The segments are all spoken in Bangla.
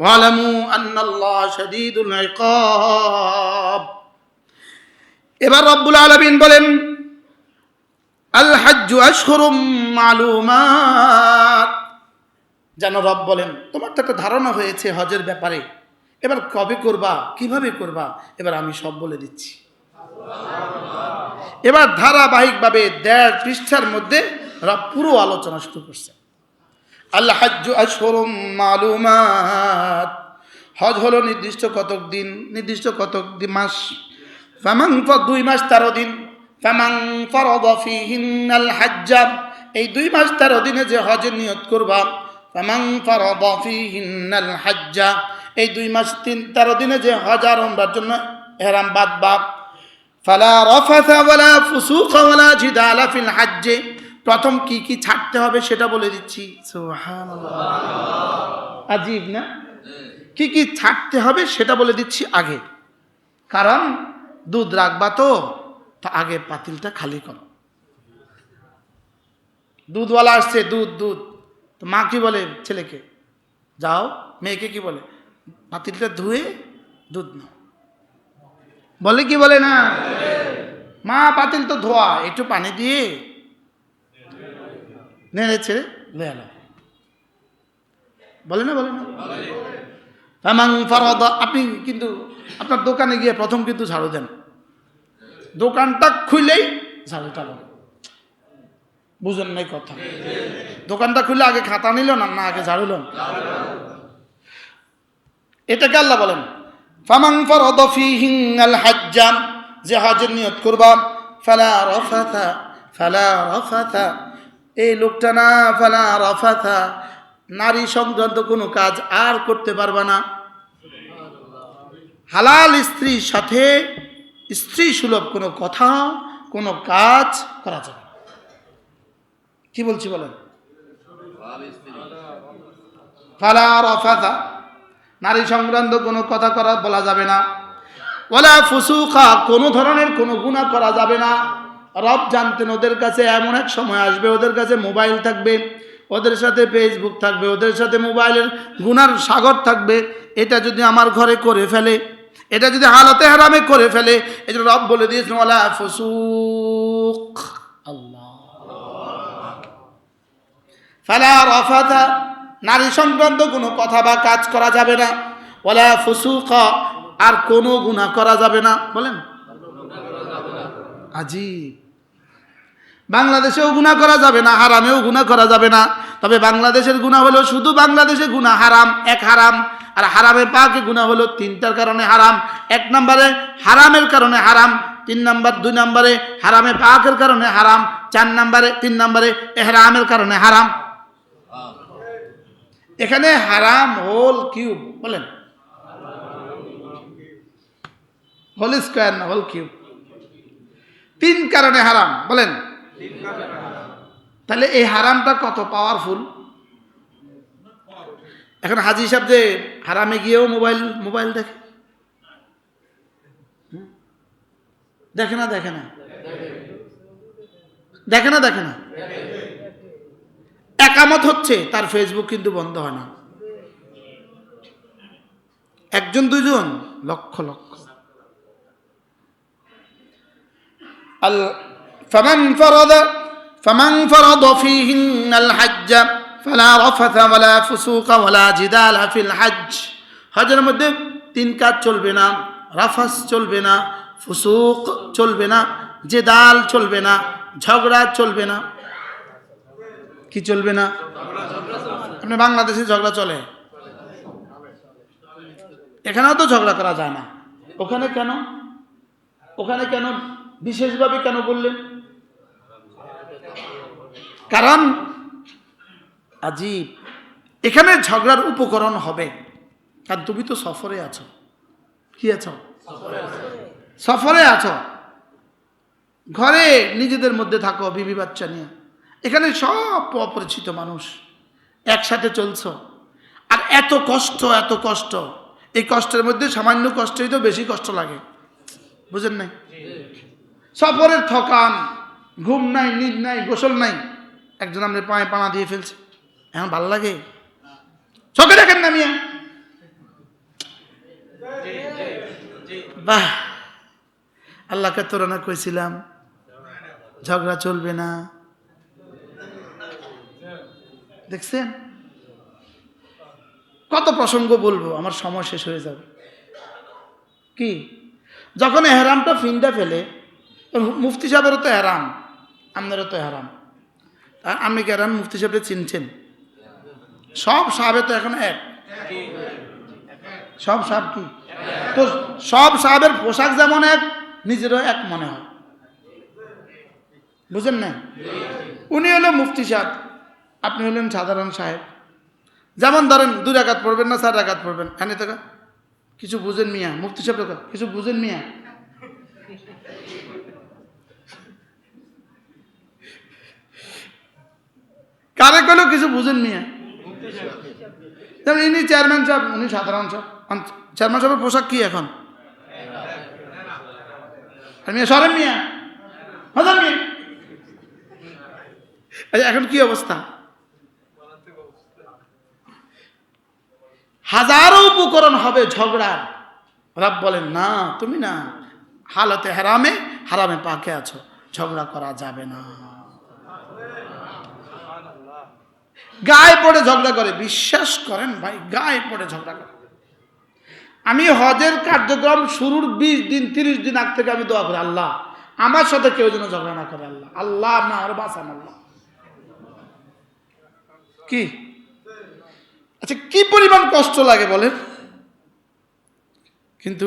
ওয়ালামু আন্নাল্লাহ শাদীদুল ইকাব। এবার রব্বুল আলামিন বলেন, আল হাজ্জু আশহুরুম মালুমাত। যেন রব বলেন, তোমার তো একটা ধারণা হয়েছে হজের ব্যাপারে। এবার কবে করবা, কীভাবে করবা, এবার আমি সব বলে দিচ্ছি। এবার ধারাবাহিকভাবে দেড় পৃষ্ঠার মধ্যে রব পুরো আলোচনা শুরু করছে আল্লাহ হাজ্জু আশহুরুম মালুমাত। হজ হলো নির্দিষ্ট কতক দিন, নির্দিষ্ট কতক মাস। ফামাং দুই মাস তেরো দিন। ফামাং ফরদ ফিহিন্নাল হাজ্জা। এই দুই মাস তেরো দিনে যে হজের নিয়ত করবা ফামাং ফরদ ফিহিন্নাল হাজ্জা। এই দুই মাস তিন, তেরো দিনে যে হজ আর ওমরার জন্য এহরাম বাঁধবা ফালা রফাথা ওয়ালা ফুসুকা ওয়ালা জিদালা ফিল হাজ্জে। প্রথম কি কি ছাড়তে হবে সেটা বলে দিচ্ছি। আজীব না? কি কি ছাড়তে হবে সেটা বলে দিচ্ছি আগে। কারণ দুধ রাখবা তো তা আগে পাতিলটা খালি করো। দুধওয়ালা আসছে দুধ দুধ। তো মা কি বলে ছেলেকে? যাও মেয়েকে কি বলে? পাতিলটা ধুয়ে দুধ নাও। বলে কি বলে না? মা পাতিল তো ধোয়া একটু পানি দিয়ে নেড়ে ছেড়ে। বলে না বলে না। ফামাং ফারাদা আপনি কিন্তু আপনার দোকানে গিয়ে প্রথম কিন্তু ঝাড়ু দেন। দোকানটা খুলেই ঝাড়ুটা বলে। বুঝেন নাই কথা। দোকানটা খুলে আগে খাতা নিল না না আগে ঝাড়ু লন। এটাকে আল্লাহ বলেন ফামাং ফারাদা ফিহিন্নাল হাজ্জাম যে হজের নিয়ত করবা ফালা রফাথা ফালা রফাথা এই লোকটা না, ফালা রফাথা নারী সংক্রান্ত কোনো কাজ আর করতে পারবা না। হালাল স্ত্রীর সাথে স্ত্রী সুলভ কোনো কথা, কোনো কাজ করা যাবে কি বলছি বলেন? ফালা রফাথা নারী সংক্রান্ত কোনো কথা করা বলা যাবে না। ওলা ফুসুখা কোনো ধরনের কোনো গুণা করা যাবে না। রব জানতেন ওদের কাছে এমন এক সময় আসবে, ওদের কাছে মোবাইল থাকবে, ওদের সাথে ফেসবুক থাকবে, ওদের সাথে মোবাইলের গুনার সাগর থাকবে, এটা যদি আমার ঘরে করে ফেলে, এটা যদি হালতে হারামে করে ফেলে এটা রব বলে দিয়েছেন ওলা ফুসুক আল্লাহ। ফালা রফাথা নারী সংক্রান্ত কোনো কথা বা কাজ করা যাবে না। ওলা ফুসুকা, আর কোনো গুণা করা যাবে না। বলেন। আজি বাংলাদেশেও গুণা করা যাবে না, হারামেও গুণা করা যাবে না। তবে বাংলাদেশের গুণা হলো শুধু বাংলাদেশে গুণা হারাম, এক হারাম, আর হারামে পাকে গুণা হলো তিনটার কারণে হারাম। এক নম্বরে হারামের কারণে হারাম, তিন নম্বর, দুই নম্বরে হারামে পাকের কারণে হারাম, চার নম্বরে, তিন নম্বরে এহরামের কারণে হারাম। এখানে হারাম হোল কিউব, বলেন। হোল স্কোয়ার না, হোল কিউব। তিন কারণে হারাম, বলেন। তাহলে এই হারামটা কত? পাওয়ারফুল এখন হাজি সাহেব যে হারামে গিয়েও মোবাইল মোবাইল দেখে? দেখে না দেখে না? দেখে না দেখে না? একামত হচ্ছে, তার ফেসবুক কিন্তু বন্ধ হয় না। একজন দুজন লক্ষ লক্ষ। আল فمن فرض فمن فرض فيهن الحج فلا رفث ولا فسوق ولا جدال في الحج হজের মধ্যে তিন কাজ চলবে না রাফাস চলবে না ফুসুক চলবে না জেদাল চলবে না ঝগড়া চলবে না কি চলবে না আপনি বাংলাদেশে ঝগড়া চলে এখানেও তো ঝগড়া করা যায় না ওখানে কেন ওখানে কেন বিশেষভাবে কেন বললেন কারণ আজীব। এখানে ঝগড়ার উপকরণ হবে। কারণ তুমি তো সফরে আছো। কি আছো? সফরে আছো। ঘরে নিজেদের মধ্যে থাকো বিবি বাচ্চা নিয়ে। এখানে সব অপরিচিত মানুষ একসাথে চলছ। আর এত কষ্ট এত কষ্ট। এই কষ্টের মধ্যে সামান্য কষ্টই তো বেশি কষ্ট লাগে। বুঝেন নাই? সফরের থকান ঘুম নাই নিদ নাই গোসল নাই। একজন আমরা পায়ে পানা দিয়ে ফেলছে। এখন ভালো লাগে? চোখে দেখেন না মিয়া। বাহ। আল্লাহকে তোরনা কইছিলাম। ঝগড়া চলবে না। দেখছেন? কত প্রসঙ্গ বলব, আমার সময় শেষ হয়ে যাবে। কি? যখন এহরামটা ফিনটা ফেলে, মুফতি সাহেবেরও তো এহরাম আপনারও তো এহরাম। আর আপনি কি মুফতি সাহেবকে চিনছেন। সব সাহাবে তো এখন এক। সব সাপ কি? তো সব সাহাবের পোশাক যেমন এক, নিজেরও এক মনে হয়। বুঝেন না? উনি হলেন মুফতি সাহেব, আপনি হলেন সাধারণ সাহেব। যেমন ধরেন দু রাকাত পড়বেন না, চার রাকাত পড়বেন। হ্যাঁ তো কিছু বুঝেন মিয়া, মুফতি সাহেব কিছু বুঝেন মিয়া? কারে কিছু বুঝেন মিয়া। যেমন ইনি চেয়ারম্যান সাহেব, উনি সাধারণ সাহেব। চেয়ারম্যান সাহেবের পোশাক কি এখন? সরেন মিয়া। আচ্ছা এখন কি অবস্থা? হাজারো উপকরণ হবে ঝগড়ার রাব বলেন, না, তুমি না। হালতে হারামে হারামে পাকে আছো। ঝগড়া করা যাবে না। গায়ে পড়ে ঝগড়া করে। বিশ্বাস করেন ভাই গায়ে পড়ে ঝগড়া করে। আমি হজের কার্যক্রম শুরুর বিশ দিন তিরিশ দিন আগ থেকে আমি দোয়া করি আল্লাহ আমার সাথে কেউ যেন ঝগড়া না করে আল্লাহ। আল্লাহ না আর বাঁচান আল্লাহ। কি? আচ্ছা কি পরিমাণ কষ্ট লাগে বলেন? কিন্তু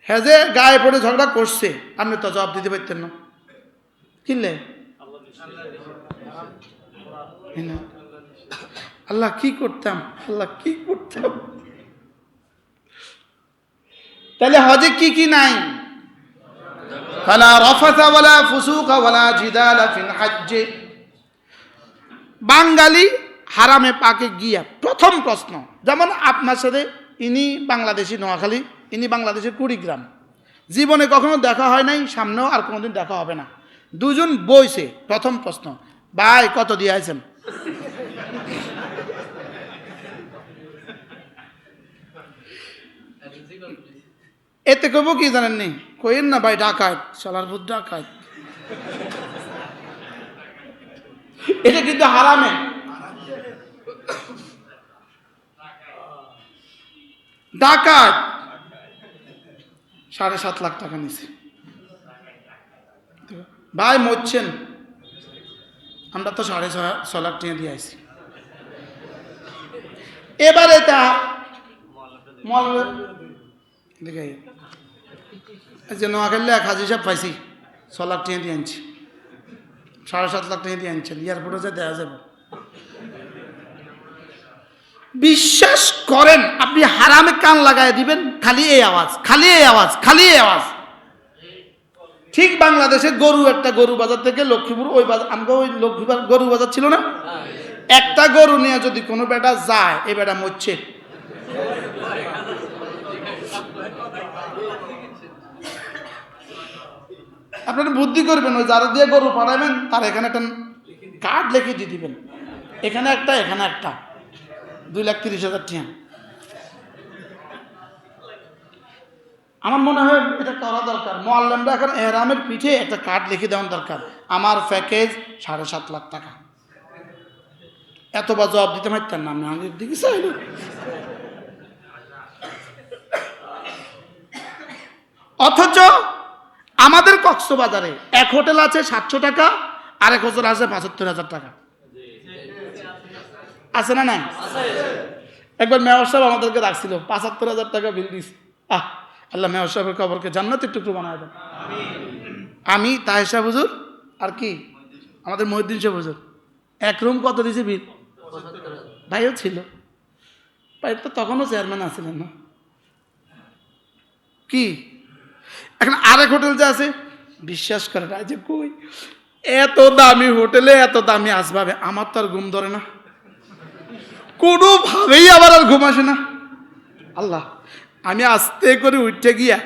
হ্যাঁ যে গায়ে পড়ে ঝগড়া করছে আপনি তো জবাব দিতে পারতেন না। কিনলে আল্লাহ কি করতাম? আল্লাহ কি করতাম? তাহলে হজে কি কি নাই? হাজ্জে। বাঙালি হারামে পাকে গিয়া প্রথম প্রশ্ন, যেমন আপনার সাথে ইনি বাংলাদেশি নোয়াখালী, ইনি বাংলাদেশের কুড়িগ্রাম। জীবনে কখনো দেখা হয় নাই, সামনেও আর কোনোদিন দেখা হবে না। দুজন বইছে, প্রথম প্রশ্ন। ভাই, কত দিয়ে আছেন এতে কব কি জানেন নি কইেন না ভাই, ডাকাত। চলার ভূত ডাকাত। এটা কিন্তু হারামে। ডাকাত। সাড়ে সাত লাখ টাকা নিছে। ভাই, মরছেন। আমরা তো সাড়ে ছ লাখ টাকা দিয়ে আইছি। এবারে তা মল দেখে যে নোয়াখালী এক হাজি সাহেব পাইছি। ছ লাখ টাকা দিয়ে আনছি। সাড়ে সাত লাখ টাকা দিয়ে আনছেন এয়ারপোর্টে যা দেওয়া যাবে। বিশ্বাস করেন, আপনি হারামে কান লাগাই দিবেন, খালি এই আওয়াজ, খালি এই আওয়াজ, খালি এই আওয়াজ। ঠিক বাংলাদেশে গরু, একটা গরু বাজার থেকে লক্ষ্মীপুর, ওই বাজার আমাকে ওই লক্ষ্মীপুর গরু বাজার ছিল না? একটা গরু নিয়ে যদি কোনো বেটা যায়, এই বেটা মরছে। আপনারা বুদ্ধি করবেন, ওই যারা দিয়ে গরু পাঠাবেন তার এখানে একটা কার্ড লিখে দিয়ে দিবেন। এখানে একটা এখানে একটা। দুই লাখ তিরিশ হাজার টিয়া। আমার মনে হয় এটা করা দরকার। মোয়াল্লামরা এখন এহরামের পিঠে একটা কার্ড লিখে দেওয়ার দরকার। আমার প্যাকেজ সাড়ে সাত লাখ টাকা। এতবার জবাব দিতে পারতেন না, আমি দিকে চাইল অথচ আমাদের কক্সবাজারে এক হোটেল আছে সাতশো টাকা আর এক হোটেল আছে পঁচাত্তর হাজার টাকা। আছে না নাই? একবার মেয়র সাহেব আমাদেরকে রাখছিল পঁচাত্তর হাজার টাকা বিল দিস আহ, আল্লাহ মেয়র সাহেবের খবরকে জান্নাতের টুকরো বানায় দেন। আমি তাহেসা হুজুর, আর কি? আমাদের মহিউদ্দিন সাহেব হুজুর। এক রুম কত দিয়েছে বিল? ভাইও ছিল। ভাই তো তখনও চেয়ারম্যান আছিলেন না। কি? এখন আরেক হোটেল যে আছে বিশ্বাস করে না যে কই? এত দামি হোটেলে এত দামি আসবাবে, আমার তো আর ঘুম ধরে না। কোনোভাবেই আবার আর ঘুম আসে না। আল্লাহ, আমি আস্তে করে উঠতে গিয়া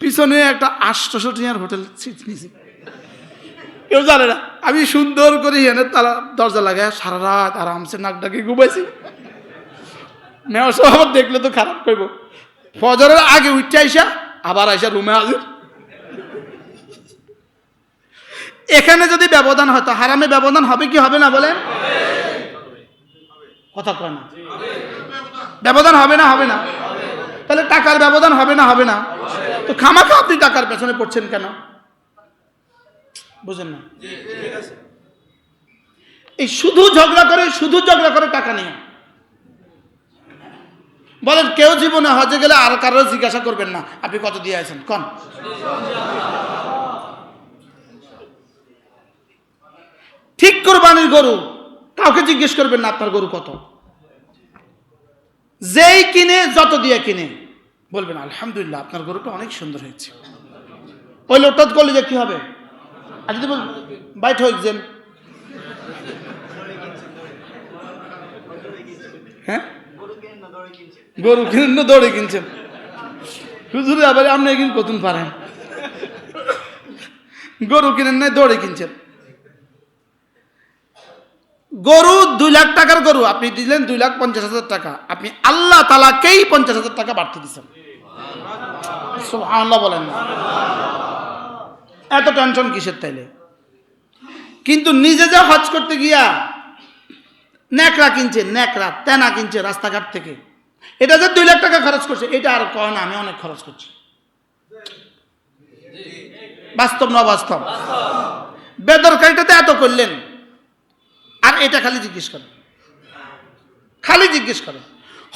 পিছনে একটা আটশোশো টিয়ার হোটেল নিয়েছি কেউ জানে না, আমি সুন্দর করে এনে তারা দরজা লাগায় সারা রাত আরামসে নাক ডাকে ঘুমাইছি। মেয়র আবার দেখলে তো খারাপ করব ফজরের আগে উঠতে আইসা, আবার আইসা রুমে হাজির। এখানে যদি ব্যবধান হয়, তো হারামে ব্যবধান হবে কি হবে না বলেন? কথা না। ব্যবধান হবে না হবে না। তাহলে টাকার ব্যবধান হবে না হবে না। তো খামাখা আপনি টাকার পেছনে পড়ছেন কেন? বুঝেন না? এই শুধু ঝগড়া করে, শুধু ঝগড়া করে টাকা নিয়ে। বলেন, কেউ জীবনে হজে গেলে আর কারও জিজ্ঞাসা করবেন না। আপনি কত দিয়ে আছেন? কন? ঠিক কোরবানির গরু, কাউকে জিজ্ঞেস করবেন না আপনার গরু কত। যেই কিনে, যত দিয়ে কিনে, বলবেন, আলহামদুলিল্লাহ, আপনার গরুটা অনেক সুন্দর হয়েছে। ওই লোকটা করলে যে কি হবে? আর যদি বল, বাইট হয়েছেন হ্যাঁ? গরু কিনে দৌড়ে কিনছেন। হুজুরে, আবার আপনি কিন কতুন পারেন? গরু কিনেন না দৌড়ে কিনছেন। গরু দুই লাখ টাকার গরু আপনি দিলেন দুই লাখ পঞ্চাশ হাজার টাকা। আপনি আল্লাহ তালাকেই পঞ্চাশ হাজার টাকা বাড়তে দিচ্ছেন আল্লাহ বলেন না। এত টেনশন কিসের তাইলে? কিন্তু নিজে যা হজ করতে গিয়া ন্যাকড়া কিনছে ন্যাকড়া তেনা কিনছে রাস্তাঘাট থেকে। এটা যে দুই লাখ টাকা খরচ করছে এটা আর কয় না আমি অনেক খরচ করছি। বাস্তব না বাস্তব। বেদরকারিটাতে এত করলেন। আর এটা খালি জিজ্ঞেস করেন। খালি জিজ্ঞেস করেন।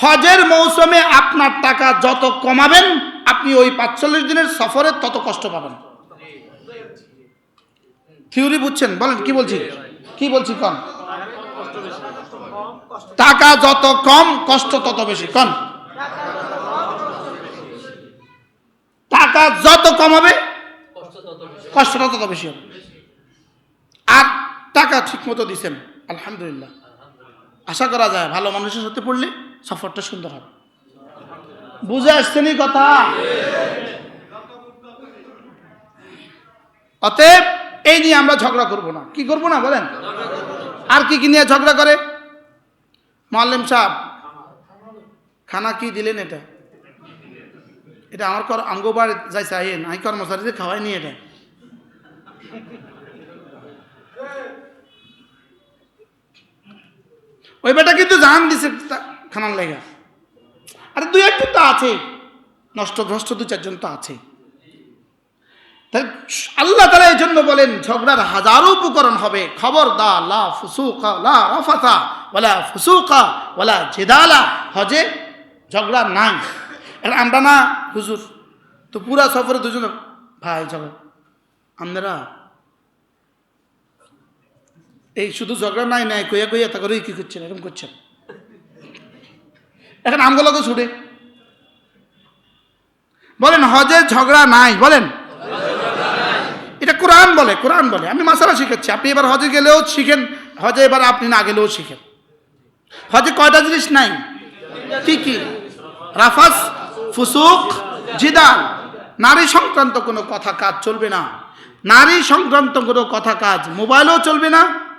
হজের মৌসুমে আপনার টাকা যত কমাবেন, আপনি ওই পাঁচচল্লিশ দিনের সফরে তত কষ্ট পাবেন। থিওরি বুঝছেন? বলেন, কি বলছি? কি বলছি কন? টাকা যত কম, কষ্ট তত বেশি। কন? টাকা যত কম হবে, কষ্টটা তত বেশি হবে। আর টাকা ঠিক মতো দিচ্ছেন আলহামদুলিল্লাহ। আশা করা যায় ভালো মানুষের সাথে পড়লে সফরটা সুন্দর হবে। বুঝে আসছেনই কথা? অতএব এই নিয়ে আমরা ঝগড়া করব না। কি করব না বলেন? আর কি কি নিয়ে ঝগড়া করে? মোয়াল্লিম সাহেব, খানা কি দিলেন এটা? এটা আমার কর আঙ্গোবার যাই চাইয়েন আমি কর্মচারীদের খাওয়াইনি এটা। ওই বেটা কিন্তু জান দিছে খানার লেগা। আরে দুই একজন তো আছে। নষ্টগ্রস্ত দু চারজন তো আছে। আল্লাহ তালা এই জন্য বলেন, ঝগড়ার হাজারো উপকরণ হবে। খবর দা লা ফুসুকা, লা রফাতা ওলা ফুসুকা ওলা জেদালা। হজে ঝগড়া নাই। আমরা না, হুজুর, তো পুরা সফরে দুজন ভাই ঝগড়া। আমরা এই শুধু ঝগড়া নাই নাই, কইয়া কইয়া তা করে কি করছেন? এরকম করছেন। এখন আমগুলোকে ছুটে। বলেন, হজে ঝগড়া নাই, বলেন। এটা কোরআন বলে কোরআন বলে। আমি মাসালা শিখাচ্ছি। আপনি এবার হজে গেলেও শিখেন, হজে এবার আপনি না গেলেও শিখেন। হজে কয়টা জিনিস নাই? কি কি? রাফাস, ফুসুক, জিদান। নারী সংক্রান্ত কোনো কথা কাজ চলবে না। নারী সংক্রান্ত কোনো কথা কাজ মোবাইলেও চলবে না।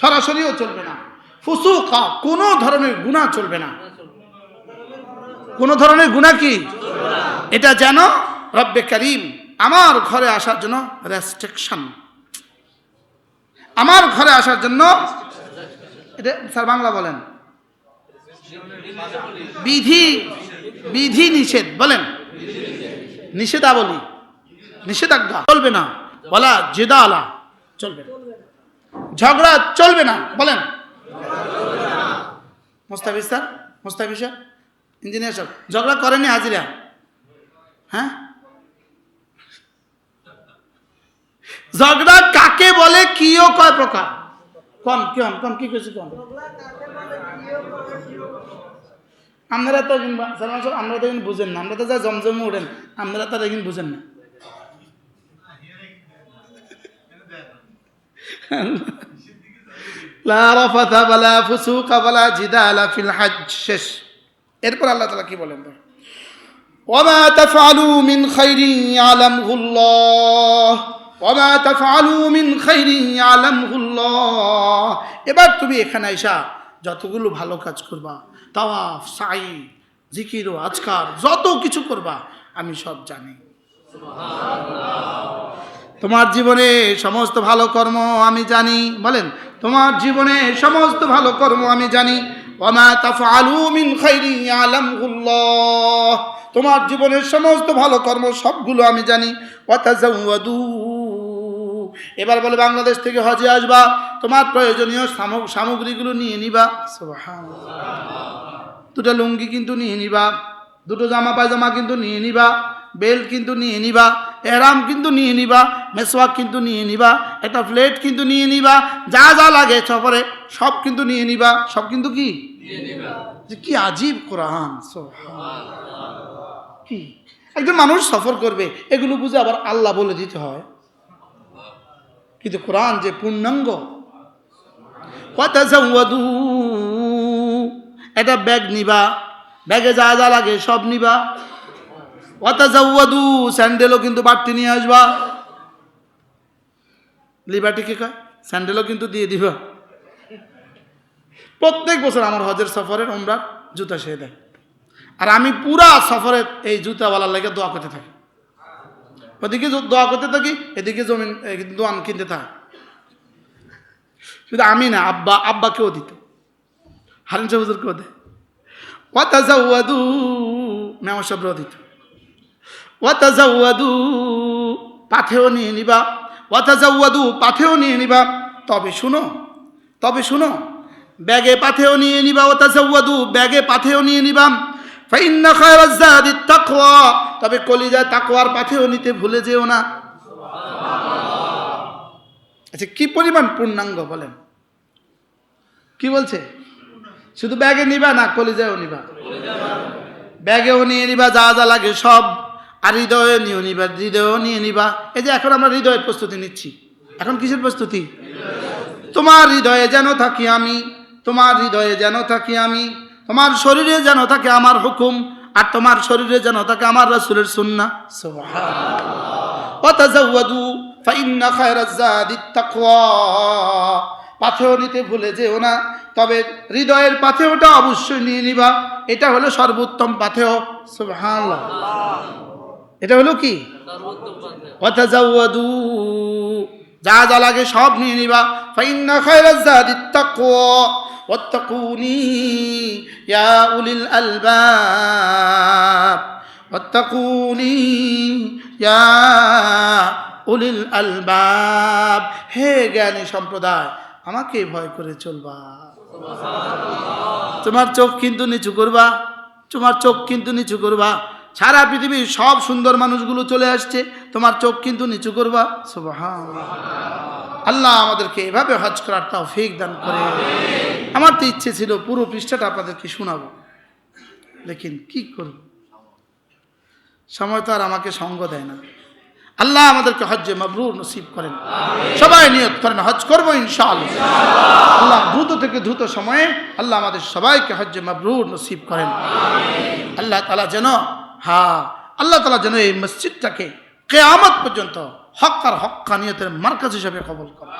সরাসরিও চলবে না। ফুসুকা, কোনো ধরনের গুণা চলবে না। কোনো ধরনের গুণা কি? এটা যেন রব্বে করিম আমার ঘরে আসার জন্য রেস্ট্রিকশন আমার ঘরে আসার জন্য এটা স্যার বাংলা বলেন। বিধি বিধি নিষেধ বলেন। নিষেধাবলী, নিষেধাজ্ঞা। চলবে না। বলা জেদা আলা চলবে না। ঝগড়া চলবে না, বলেন। Mostafiz sir Mostafiz sir, engineer সাহেব, ঝগড়া করেনি হাজিরা? হ্যাঁ? ঝগড়া কাকে বলে, কিও কয় প্রকার? কন কেন কন কি কইছি কম? আপনারা তো আমরা তো বুঝেন না, আমরা তো যা জমজমে উঠেন আপনারা তো একদিন বুঝেন না লা রাফাথা ওয়ালা ফুসুকা ওয়ালা জিদালা ফিল হজ শেষ এরপর আল্লাহ তাআলা কি বলেন وما تفعلوا من خير يعلمه الله وما تفعلوا من خير يعلمه الله এবার তুমি এখানে আইসা যতগুলো ভালো কাজ করবা তাওয়াফ সাই জিকির ও আজকার যত কিছু করবা আমি সব জানি তোমার জীবনে সমস্ত ভালো কর্ম আমি জানি, বলেন, তোমার জীবনে সমস্ত ভালো কর্ম আমি জানি। তোমার জীবনের সমস্ত ভালো কর্ম সবগুলো আমি জানি। এবার বলে, বাংলাদেশ থেকে হজে আসবা, তোমার প্রয়োজনীয় সামগ- সামগ্রীগুলো নিয়ে নিবা। দুটো লুঙ্গি কিন্তু নিয়ে নিবা, দুটো জামা পায়জামা কিন্তু নিয়ে নিবা, বেল্ট কিন্তু নিয়ে নিবা এহরাম কিন্তু নিয়ে নিবা মেসওয়াক কিন্তু নিয়ে নিবা একটা প্লেট কিন্তু নিয়ে নিবা যা যা লাগে সফরে সব কিন্তু নিয়ে নিবা সব কিন্তু কি? যে কি আজীব কোরআন। কি? একজন মানুষ সফর করবে এগুলো বুঝে আবার আল্লাহ বলে দিতে হয়। কিন্তু কোরআন যে পূর্ণাঙ্গ একটা ব্যাগ নিবা ব্যাগে যা যা লাগে সব নিবা। ওয়াতাজাওয়াদু, স্যান্ডেলও কিন্তু বাড়তি নিয়ে আসবা। লিবার্টিকে কয়, স্যান্ডেলও কিন্তু দিয়ে দিবা। প্রত্যেক বছর আমার হজের সফরের ওমরা জুতা সে দেয়। আর আমি পুরা সফরে এই জুতাওয়ালার লাগে দোয়া করতে থাকি। ওদিকে দোয়া করতে থাকি, এদিকে জমিন দোয়ান কিনতে থাকি। শুধু আমি না, আব্বা, আব্বাকেও দিত। হারিন সাহুজুরকেও দেয়। মেমা সবরাও দিত। ওয়াতাজাওয়াদু, পাথেও নিয়ে নিবা। ওয়াতাজাওয়াদু, পাথেও নিয়ে নিবা। তবে শুনো তবে শুনো, ব্যাগে পাথেও নিয়ে নিবা, ওয়াতাজাওয়াদু, ব্যাগে পাথেও নিয়ে নিবা। ফাইন্না খায়রাজ জাদি তাকওয়া, তবে কলিজা তাকওয়ার পাথেও নিতে ভুলে যেও না। আচ্ছা কি পরিমাণ পূর্ণাঙ্গ বলেন? কি বলছে? শুধু ব্যাগে নিবা না কলিজাও নিবা। ব্যাগেও নিয়ে নিবা, যা যা লাগে সব। আর হৃদয়ে নিয়ে নিবা, হৃদয়েও নিয়ে নিবা। এই যে এখন আমরা হৃদয়ের প্রস্তুতি নিচ্ছি। এখন কিসের প্রস্তুতি? তোমার হৃদয়ে যেন থাকি আমি, তোমার হৃদয়ে যেন থাকি আমি, তোমার শরীরে যেন থাকে আমার হুকুম, আর তোমার শরীরে যেন থাকে আমার রাসূলের সুবহানাল্লাহ। ওয়াতাজাওয়াদু, ফাইন্না খায়রাজ জাদিত তাকওয়া। পাথেও নিতে ভুলে যেও না, তবে হৃদয়ের পাথেওটা অবশ্যই নিয়ে নিবা। এটা হলো সর্বোত্তম পাথেও সুবহানাল্লাহ। এটা হলো কি? যা যা লাগে সব নিয়ে নিবা। ফাইন্না খায়রাজ জাদিত তাকওয়া। ওয়াত্তাকুনি ইয়া উলিল ইয়া উলিল আলবাব। হে জ্ঞানী সম্প্রদায়, আমাকে ভয় করে চলবা। তোমার চোখ কিন্তু নিচু করবা। তোমার চোখ কিন্তু নিচু করবা। সারা পৃথিবীর সব সুন্দর মানুষগুলো চলে আসছে তোমার চোখ কিন্তু নিচু করবা। আল্লাহ আমাদেরকে এভাবে হজ করার তাও ফেক দান করে। আমার তো ইচ্ছে ছিল পুরো পৃষ্ঠাটা আপনাদেরকে শোনাবো। লেকিন কি করব? সময় তো আর আমাকে সঙ্গ দেয় না। আল্লাহ আমাদেরকে হজ্জে মাবরুর নসিব করেন। সবাই নিয়ত করেন হজ করব ইনশাআল্লাহ। আল্লাহ দ্রুত থেকে দ্রুত সময়ে আল্লাহ আমাদের সবাইকে হজ্জে মাবরুর নসিব করেন। আল্লাহ তালা যেন হা, আল্লাহ তালা যেন এই মসজিদটাকে কেয়ামত পর্যন্ত হক আর হক কানিয়তের মার্কাজ হিসাবে কবল করে।